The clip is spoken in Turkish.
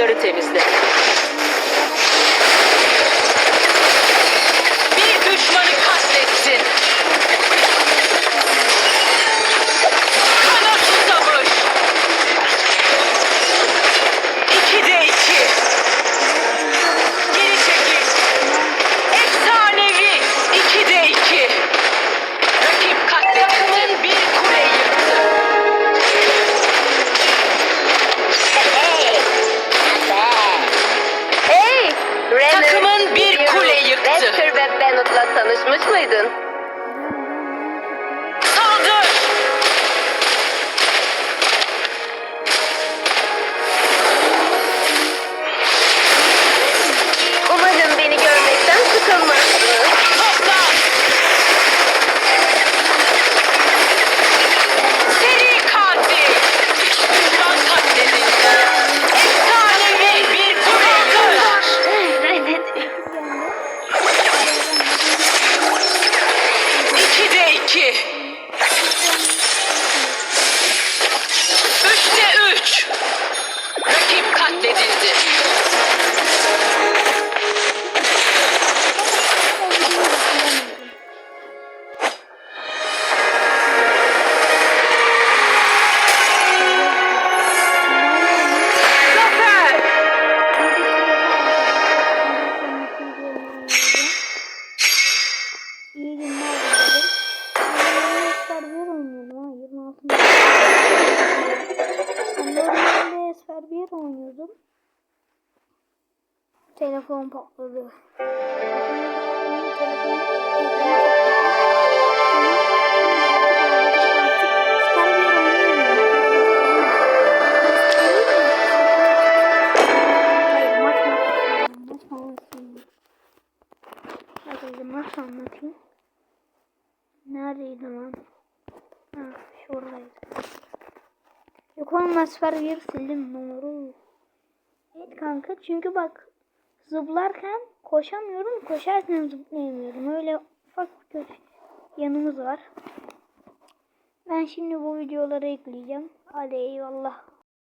koridorları temizle. Renner, Takımın bir kule yıktı. Raptor ve Bennett'la tanışmış mıydın? Rakip Telefon patladı. Maç anlatayım. Neredeydi lan? Ha şuradaydı. Yok oğlum Asfer bir sildim doğru. Evet kanka çünkü bak zıplarken koşamıyorum koşarken zıplayamıyorum. Öyle ufak bir yanımız var. Ben şimdi bu videoları ekleyeceğim. Hadi eyvallah.